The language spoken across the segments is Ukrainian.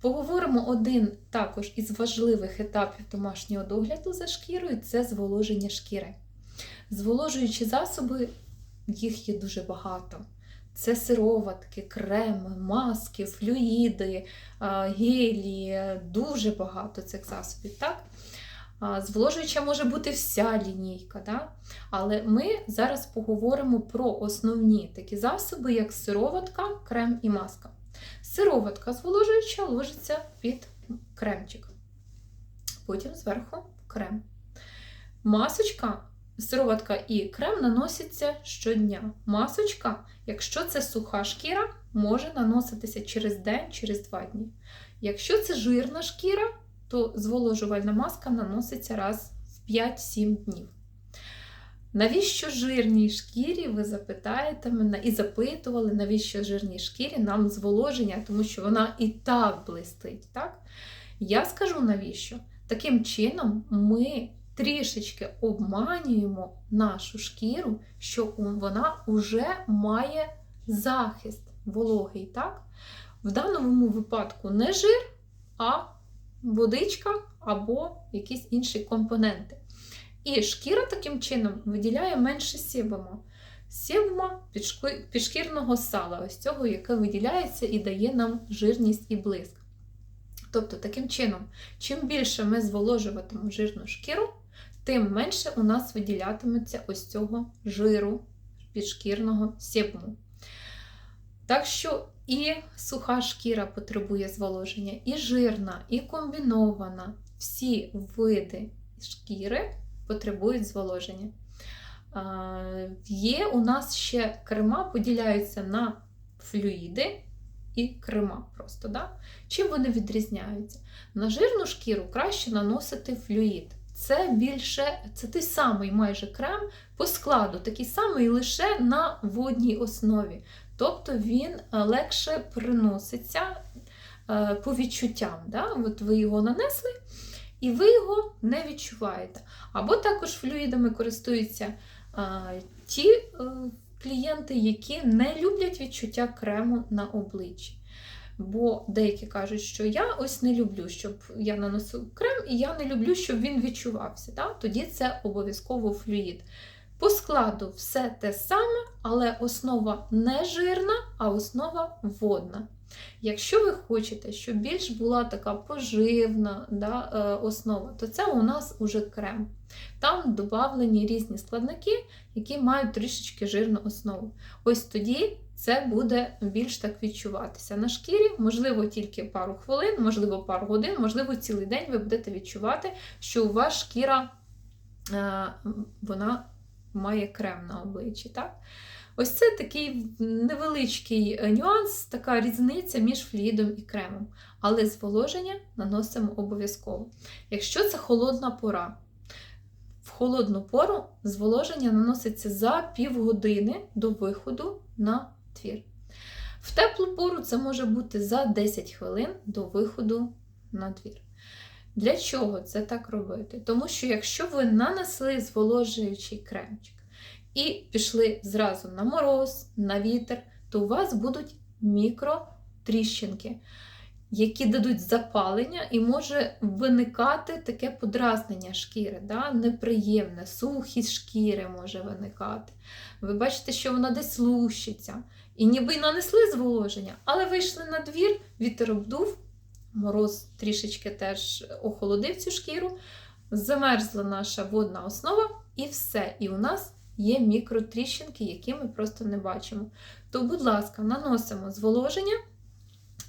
Поговоримо один також із важливих етапів домашнього догляду за шкірою це зволоження шкіри. Зволожуючі засоби, їх є дуже багато. Це сироватки, креми, маски, флюїди, гелі, дуже багато цих засобів. Так? Зволожуюча може бути вся лінійка. Да? Але ми зараз поговоримо про основні такі засоби, як сироватка, крем і маска. Сироватка зволожуюча ложиться під кремчик. Потім зверху крем. Масочка, сироватка і крем наносяться щодня. Масочка, якщо це суха шкіра, може наноситися через день, через два дні. Якщо це жирна шкіра, то зволожувальна маска наноситься раз в 5-7 днів. Навіщо жирній шкірі, ви запитаєте мене і запитували, навіщо жирній шкірі нам зволоження, тому що вона і так блистить. Так? Я скажу навіщо. Таким чином, ми трішечки обманюємо нашу шкіру, що вона вже має захист вологий. Так? В даному випадку не жир, а водичка або якісь інші компоненти. І шкіра таким чином виділяє менше себума. Себума підшкірного сала, ось цього, яке виділяється і дає нам жирність і блиск. Тобто, таким чином, чим більше ми зволожуватимемо жирну шкіру, тим менше у нас виділятиметься ось цього жиру підшкірного себуму. Так що і суха шкіра потребує зволоження, і жирна, і комбінована. Всі види шкіри потребують зволоження. Є у нас ще крема, поділяються на флюїди і крема. просто. Да? Чим вони відрізняються? На жирну шкіру краще наносити флюїд. Це більше, це той самий майже крем по складу, такий самий лише на водній основі. Тобто він легше приноситься по відчуттям. Да? От ви його нанесли, і ви його не відчуваєте. Або також флюїдами користуються а, ті а, клієнти, які не люблять відчуття крему на обличчі. Бо деякі кажуть, що я ось не люблю, щоб я наносив крем, і я не люблю, щоб він відчувався. Так? Тоді це обов'язково флюїд. По складу все те саме, але основа не жирна, а основа водна. Якщо ви хочете, щоб більш була така поживна да, основа, то це у нас уже крем. Там додавлені різні складники, які мають трішечки жирну основу. Ось тоді це буде більш так відчуватися на шкірі, можливо, тільки пару хвилин, можливо, пару годин, можливо, цілий день ви будете відчувати, що у вас шкіра вона має крем на обличчі. Так? Ось це такий невеличкий нюанс, така різниця між флюїдом і кремом. Але зволоження наносимо обов'язково. Якщо це холодна пора, в холодну пору зволоження наноситься за півгодини до виходу на твір. В теплу пору це може бути за 10 хвилин до виходу на двір. Для чого це так робити? Тому що якщо ви нанесли зволожуючий кремчик, і пішли зразу на мороз, на вітер, то у вас будуть мікротріщинки, які дадуть запалення, і може виникати таке подразнення шкіри, да? неприємне, сухість шкіри може виникати. Ви бачите, що вона десь лущиться. І ніби й нанесли зволоження, але вийшли на двір, вітер обдув, мороз трішечки теж охолодив цю шкіру, замерзла наша водна основа, і все. І у нас є мікротріщинки, які ми просто не бачимо. То, будь ласка, наносимо зволоження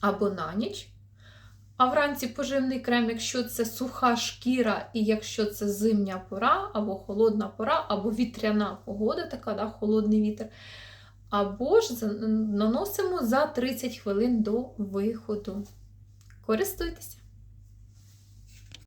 або на ніч. А вранці поживний крем, якщо це суха шкіра, і якщо це зимня пора, або холодна пора, або вітряна погода, така да, холодний вітер. Або ж наносимо за 30 хвилин до виходу. Користуйтеся!